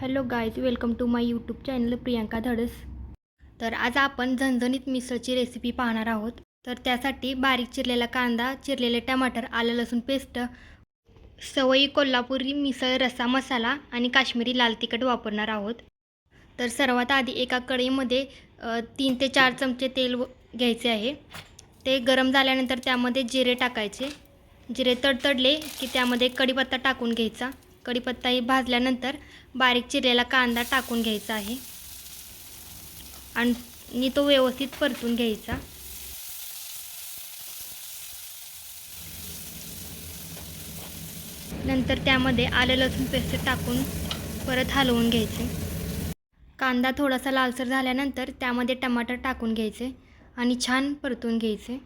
Hello guys welcome to my YouTube channel Priyanka Dhadas. तर आज आपण झणझणीत मिसळची रेसिपी पाहणार आहोत. तर त्यासाठी बारीक चिरलेला कांदा चिरलेले टमाटर आलं लसूण पेस्ट सवयी कोल्हापुरी मिसळ रस्सा मसाला आणि काश्मीरी लाल तिखट वापरणार आहोत. तर सर्वात आधी एका कढईमध्ये तीन ते चार चमचे तेल व- घ्यायचे आहे. ते गरम झाल्यानंतर त्यामध्ये जिरे टाकायचे. जिरे तडतडले की त्यामध्ये कढीपत्ता टाकून घ्यायचा. कढीपत्ताही भाजल्यानंतर बारीक चिरलेला कांदा टाकून घ्यायचा आहे. आणि तो व्यवस्थित परतून घ्यायचा. नंतर त्यामध्ये आलं लसूण पेस्ट टाकून परत हलवून घ्यायचे. कांदा थोडासा लालसर झाल्यानंतर त्यामध्ये टमाटर टाकून घ्यायचे आणि छान परतून घ्यायचे.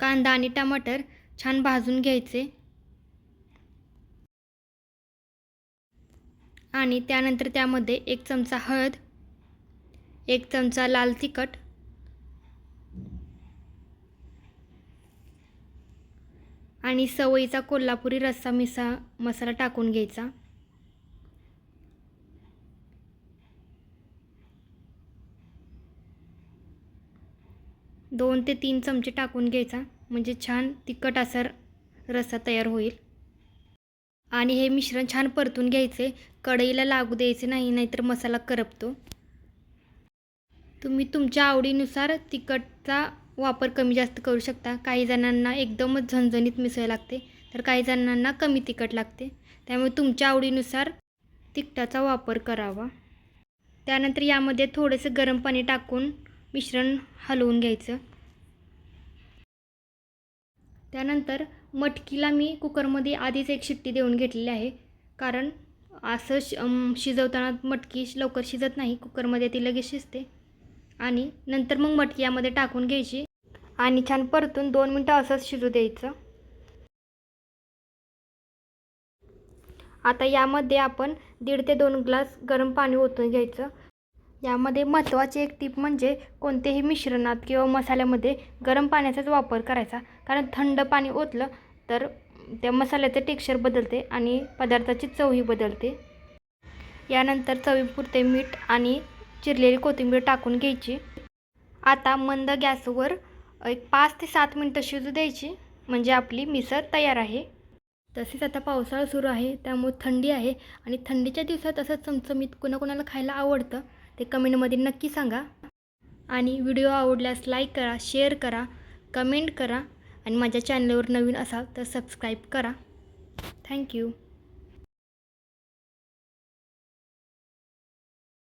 कांदा आणि टमाटर छान भाजून घ्यायचे. आणि त्यानंतर त्यामध्ये एक चमचा हळद एक चमचा लाल तिखट आणि सवयीचा कोल्हापुरी रस्सा मिसा मसाला टाकून घ्यायचा. दोन ते तीन चमचे टाकून घ्यायचा. म्हणजे छान तिखट असा रस्सा तयार होईल. आणि हे मिश्रण छान परतून घ्यायचे. कढईला लागू द्यायचे नाही नाहीतर मसाला करपतो. तुम्ही तुमच्या आवडीनुसार तिखटचा वापर कमी जास्त करू शकता. काही जणांना एकदमच झणझणीत मिसळ लागते तर काही जणांना कमी तिखट लागते. त्यामुळे तुमच्या आवडीनुसार तिखटाचा वापर करावा. त्यानंतर यामध्ये थोडेसे गरम पाणी टाकून मिश्रण हलवून घ्यायचं. त्यानंतर मटकीला मी कुकरमध्ये आधीच एक शिट्टी देऊन घेतलेली आहे. कारण असं श शिजवताना मटकी लवकर शिजत नाही कुकरमध्ये ती लगेच शिजते. आणि नंतर मग मटकी यामध्ये टाकून घ्यायची आणि छान परतून दोन मिनटं असंच शिजू द्यायचं. आता यामध्ये आपण दीड ते दोन ग्लास गरम पाणी ओतून घ्यायचं. यामध्ये महत्त्वाची एक टीप म्हणजे कोणतेही मिश्रणात किंवा मसाल्यामध्ये गरम पाण्याचाच वापर करायचा. कारण थंड पाणी ओतलं तर त्या मसाल्याचं टेक्स्चर बदलते आणि पदार्थाची चवही बदलते. यानंतर चवीपुरते मीठ आणि चिरलेली कोथिंबीर टाकून घ्यायची. आता मंद गॅसवर एक पाच ते सात मिनटं शिजू द्यायची. म्हणजे आपली मिसळ तयार आहे. तसेच आता पावसाळा सुरू आहे त्यामुळे थंडी आहे आणि थंडीच्या दिवसात असं चमचमीत कोणाकोणाला खायला आवडतं? ते कमेंटमध्ये नक्की सांगा. आणि व्हिडिओ आवडल्यास लाईक करा शेअर करा कमेंट करा आणि माझ्या चॅनलवर नवीन असाल तर सबस्क्राईब करा. थँक्यू.